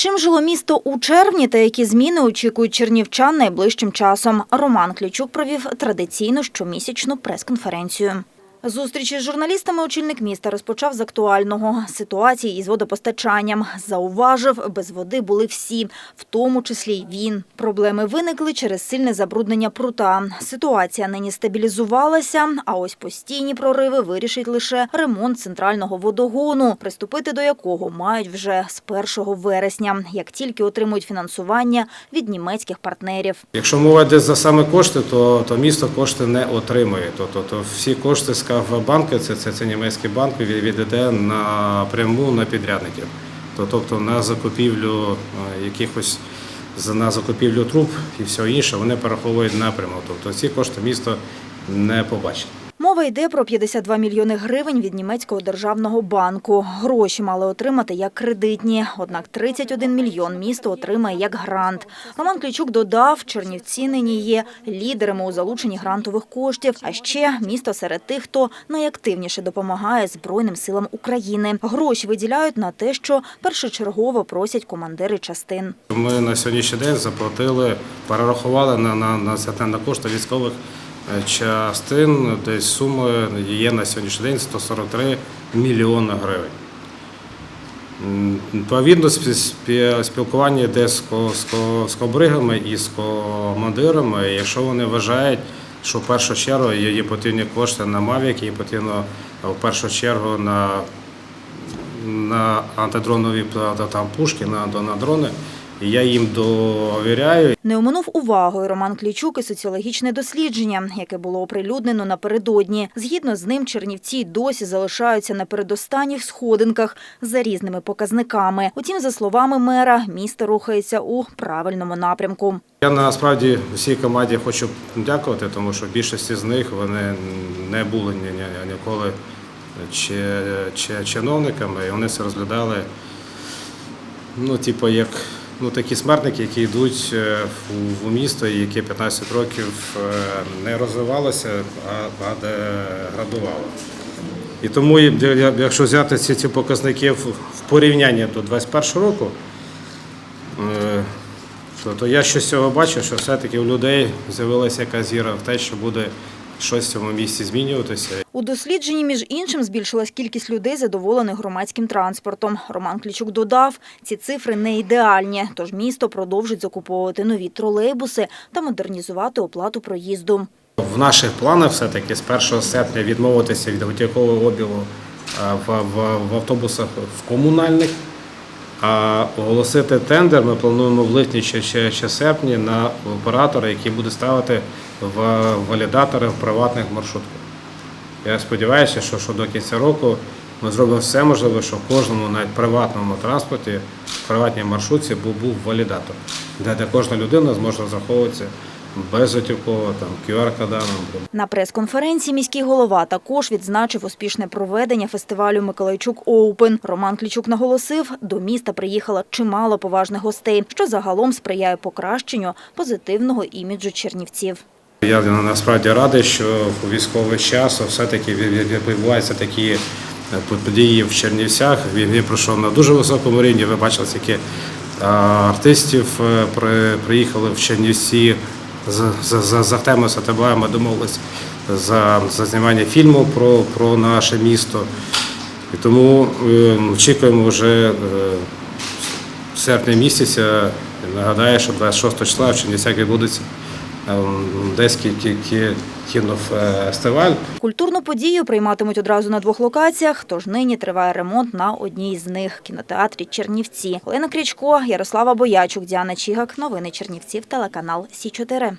Чим жило місто у червні та які зміни очікують чернівчан найближчим часом? Роман Ключук провів традиційну щомісячну прес-конференцію. Зустрічі з журналістами очільник міста розпочав з актуального – ситуації із водопостачанням. Зауважив, без води були всі, в тому числі й він. Проблеми виникли через сильне забруднення прута. Ситуація нині стабілізувалася, а ось постійні прориви вирішить лише ремонт центрального водогону, приступити до якого мають вже з 1 вересня, як тільки отримують фінансування від німецьких партнерів. Якщо мова йде за саме кошти, то, то місто кошти не отримує. То, то, то всі кошти з банки, це, це, це німецький банк, від- напряму на підрядників. Тобто на закупівлю е, якихось на закупівлю труб і все інше вони перераховують напряму. Тобто ці кошти місто не побачить. Мова йде про 52 мільйони гривень від німецького державного банку. Гроші мали отримати як кредитні, однак 31 мільйон місто отримає як грант. Роман Клічук додав, Чернівці нині є лідерами у залученні грантових коштів, а ще місто серед тих, хто найактивніше допомагає Збройним силам України. Гроші виділяють на те, що першочергово просять командири частин. Ми на сьогоднішній день заплатили, перерахували на, на, на, на кошти військових частин, десь сума є на сьогоднішній день 143 мільйони гривень. Відповідно, спі- спі- спілкування йде з, ко- з, ко- з кобригами і з командирами. Якщо вони вважають, що в першу чергу є потрібні кошти на Мавік, є потрібно в першу чергу на на антидронові там пушки, на, на дрони. І я їм довіряю. Не оминув увагою Роман Клічук і соціологічне дослідження, яке було оприлюднено напередодні. Згідно з ним, Чернівці досі залишаються на передостанніх сходинках за різними показниками. Утім, за словами мера, місто рухається у правильному напрямку. Я насправді всій команді хочу дякувати, тому що більшості з них вони не були ні, ні, ніколи чи, чи, чиновниками, і вони це розглядали, ну, типу, як ну, такі смертники, які йдуть е, в місто, і які 15 років е, не розвивалося, а, деградувало. І тому, якщо взяти ці, ці показники в, порівнянні до 2021 року, е, то, я щось цього бачу, що все-таки у людей з'явилася якась віра в те, що буде щось в цьому місці змінюватися. У дослідженні, між іншим, збільшилась кількість людей, задоволених громадським транспортом. Роман Клічук додав, ці цифри не ідеальні, тож місто продовжить закуповувати нові тролейбуси та модернізувати оплату проїзду. В наших планах все-таки з 1 серпня відмовитися від готівкового обігу е, в, в, в автобусах в комунальних, а оголосити тендер ми плануємо в липні чи, серпні на оператора, який буде ставити в валідатори в приватних маршрутках. Я сподіваюся, що, що до кінця року ми зробимо все можливе, щоб в кожному навіть приватному транспорті, в приватній маршрутці був, був валідатор, де, де кожна людина зможе розраховуватися безготівково, там QR-кодами. На прес-конференції міський голова також відзначив успішне проведення фестивалю Миколайчук Оупен. Роман Клічук наголосив, до міста приїхало чимало поважних гостей, що загалом сприяє покращенню позитивного іміджу чернівців. Я насправді радий, що у військовий час все-таки від- від- відбуваються такі е, події в Чернівцях. Він, пройшов на дуже високому рівні. Ви бачили, скільки артистів е, при, приїхали в Чернівці за, за, за, темою СТБ. Ми домовилися за, за знімання фільму про, про наше місто. І тому е, очікуємо вже е, серпня місяця. Нагадаю, що 26 числа в Чернівцях відбудеться Одеський кі- кі- кінофестиваль. Культурну подію прийматимуть одразу на двох локаціях, тож нині триває ремонт на одній з них – кінотеатрі Чернівці. Олена Крічко, Ярослава Боячук, Діана Чігак. Новини Чернівців, телеканал Сі 4